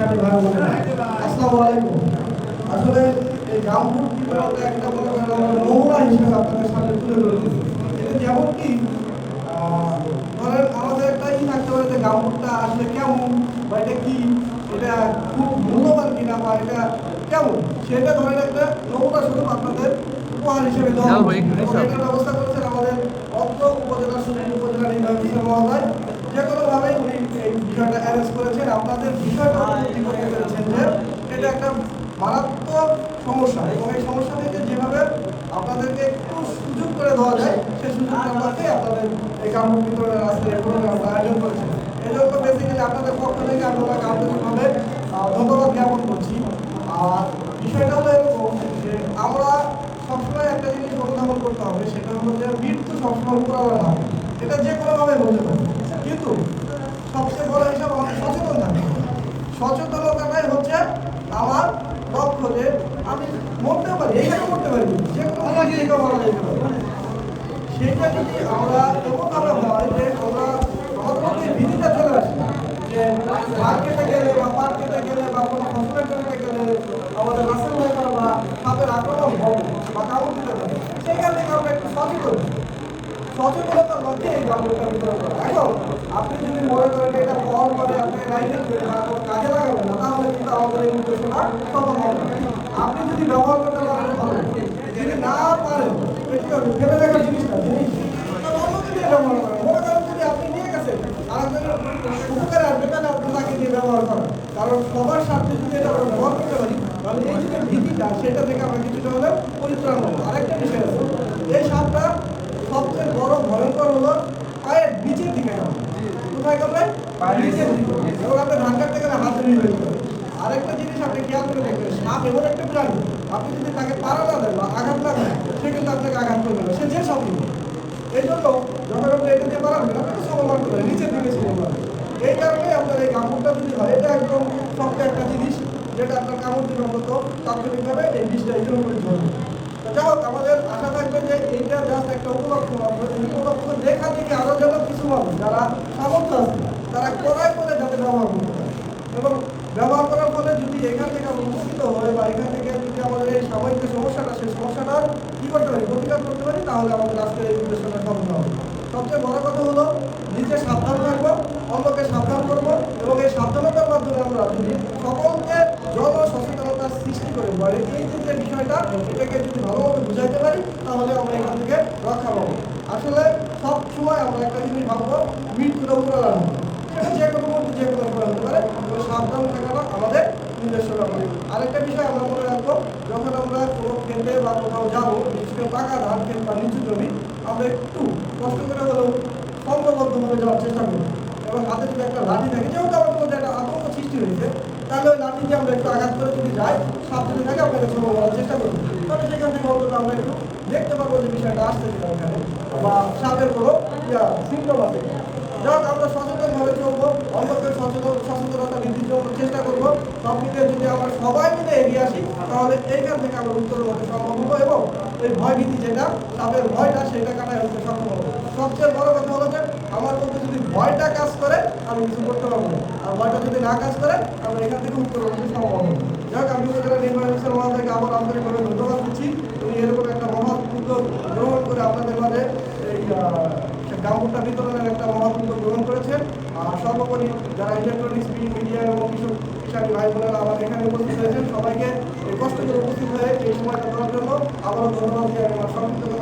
আসসালামু আলাইকুম। আসলে এই গামপুর একটা মনে নমুনা হিসেবে আপনাদের সামনে তুলে ধরেছি। এটা যেমন কি ধরেন আমাদের একটা ই থাকতে পারে যে গামপুরটা আসলে কেমন বা এটা কি এটা খুব মূল্যবান কিনা বা এটা কেমন? সেটা ধরেন একটা নমুনা স্বরূপ আপনাদের উপহার হিসেবে দেওয়া ব্যবস্থা করেছেন আমাদের বিষয়টা অ্যারেঞ্জ করেছেন। আপনাদের বিষয়টা উপলব্ধি করতে পেরেছেন যে এটা একটা মারাত্মক সমস্যা। এবং এই সমস্যা থেকে যেভাবে আপনাদেরকে একটু সুযোগ করে দেওয়া যায় সেই সুযোগ আমাকে আপনাদের এই কাম বিতরণের এই প্রোগ্রামটা আয়োজন করেছেন এই জন্য বেসিক্যালি আপনাদের পক্ষ থেকে আমি ওনাকে আন্তরিকভাবে ধন্যবাদ জ্ঞাপন করছি। আর বিষয়টা হলো এরকম যে আমরা সবসময় একটা জিনিস অনুধাবন করতে হবে সেটা হলো যে মৃত্যু সবসময় উপরালা না এটা যে কোনোভাবে হতে পারে কিন্তু সবচেয়ে বড় হিসাব আমাদের সচেতন থাকতে হবে সচেতনতাটাই হচ্ছে আমার লক্ষ্য যে আমি মরতেও পারি এখানে মরতে পারি যে কোনো জায়গায় মারা যেতে পারি। সেটা যদি আমরা এমনভাবে হয় যে আমরা আমাদের মধ্যে চলে আসে যে মার্কেটে গেলে বা পার্কেটে গেলে বা কোনো হসপিটালে গেলে আমাদের রাস্তা হয়ে গেল বা সাপের আক্রমণ হবে বা কামড় দিতে পারে সেইখান থেকে আমরা একটু সচেতন সচেতনতার মধ্যে এই গামলাটা বিতরণ করা এখন আপনি যদি মনে করেন এটা ফল মানে আপনি লাইসেন্স করে বা কোনো কাজে লাগাবেন না তাহলে কিন্তু আমাদের এই উদ্দেশ্যটা যদি ব্যবহার করতে পারেন ভালো যদি না পারেন ফেলে রাখার জিনিস না জিনিস? তাহলে অন্যকে দিয়ে ব্যবহার করেন মনে করেন যদি আপনি নিয়ে গেছেন আরেকজনের উপকারে আসবে তাহলে আপনি তাকে দিয়ে ব্যবহার করেন। কারণ সবার স্বার্থে যদি এটা আমরা ব্যবহার করতে পারি তাহলে এই যে ভীতিটা সেটা থেকে আমরা কিছুটা হলে পরিত্রাণ হব আরেকটা বিষয় আছে এই সাপটা সবচেয়ে বড় ভয়ঙ্কর হলো পায়ের নিচের দিকে কোথায় করবে নিচের দিকে। এবং আপনি ধান কাটতে গেলে হাতে নিয়ে আরেকটা জিনিস আপনি খেয়াল করে দেখবেন, সাপ এমন একটা প্রাণী, আপনি যদি তাকে পাড়া না দেন বা আঘাত না দেন, সে কিন্তু আপনাকে আঘাত করবে না। সে যে সব এই জন্য যখন আপনি এটা দিয়ে পারাবেন আপনাকে সমমান করবেন, নিচের দিকে সমমান এই কারণে আপনার এই কাপড়টা যদি হয়, এটা একদম শক্ত একটা জিনিস, যেটা আপনার কামড় দিলে অন্তত তাৎক্ষণিকভাবে এই বিষটা এটার উপরে ধরবে যাই হোক, আমাদের আশা থাকবে যে এইটা জাস্ট একটা উপলক্ষ। এই উপলক্ষ দেখা থেকে আরও যেন কিছু মানুষ যারা সামর্থ্য আছে, তারা কড়াই করে যাতে ব্যবহার করতে পারে। এবং ব্যবহার করার ফলে যদি এখান থেকে উপকৃত হয় বা এখান থেকে যদি আমাদের এই সাময়িক যে সমস্যাটা, সেই সমস্যাটা কি করতে পারি, প্রতিকার করতে পারি, তাহলে আমাদের আজকের এই উদ্দেশ্যটা সফল হবে। সবচেয়ে বড় কথা হলো, নিজে সাবধান থাকব, অন্যকে সাবধান করব এবং এই সাবধানতার মাধ্যমে আমরা যদি সকলকে জন সচেতনতার সৃষ্টি করে বলে এই যে বিষয়টা, এটাকে যদি ভালোভাবে বুঝাইতে পারি, তাহলে আমরা এখান থেকে রক্ষা পাবো। আসলে সব সময় আমরা একটা জিনিস ভাববো মৃত্যুটা উপরে লাগাবো সেটা যে কোনো মধ্যে যে কোনো সময় হতে পারে তবে সাবধান থাকাটা আমাদের নিজস্ব ব্যাপার আরেকটা বিষয় আমরা মনে রাখব, যখন আমরা কোনো খেতে বা কোথাও যাব, বিশেষ করে পাকা ধান ক্ষেত বা নিচু জমি, আমরা একটু কষ্ট করে হলেও সংঘবদ্ধভাবে যাওয়ার চেষ্টা করব। এবং হাতে যদি একটা লাঠি থাকে, যেহেতু আমার মধ্যে একটা আতঙ্ক সৃষ্টি হয়েছে, তাহলে ওই লাঠি দিয়ে আমরা একটু আঘাত করে যদি যাই, সাবধানে থাকে আপনাকে সময় বলার চেষ্টা করব। তাহলে সেখান থেকে অন্তত আমরা একটু দেখতে পারব যে বিষয়টা আসছে কিনা ওখানে, বা সাপের কোনো সিমটম আছে হোক আমরা সচেতনভাবে চলবো অন্যকে সচেতন জন্য চেষ্টা করব। সব মিলে যদি আমরা সবাই মিলে এগিয়ে আসি, তাহলে এইখান থেকে আমরা উত্তর হতে সক্ষম হব এবং এই ভয় ভীতি যেটা, তাদের ভয়টা সেটা কাটায় হতে সক্ষম হব। সবচেয়ে বড় কথা হলো যে, আমার মধ্যে যদি ভয়টা কাজ করে, আমি কিছু করতে পারব না। আর ভয়টা যদি না কাজ করে, আমরা এখান থেকে উত্তর হতে সম্ভব হবে যাই হোক, আমি নির্বাহী অফিসার মহাদেরকে আবার আন্তরিকভাবে ধন্যবাদ দিচ্ছি। উনি এরকম একটা মহৎ উদ্যোগ গ্রহণ করে আপনাদের মাঝে এই গ্রামভোটটা বিতরণের একটা মহৎ উদ্যোগ গ্রহণ করেছেন। আর সর্বোপরি যারা ইলেকট্রনিক্স মিডিয়া এবং আমার এখানে সবাইকে উপস্থিত হয়ে এই সময়টা দেওয়ার জন্য আবারও ধন্যবাদ আমার সংক্ষিপ্ত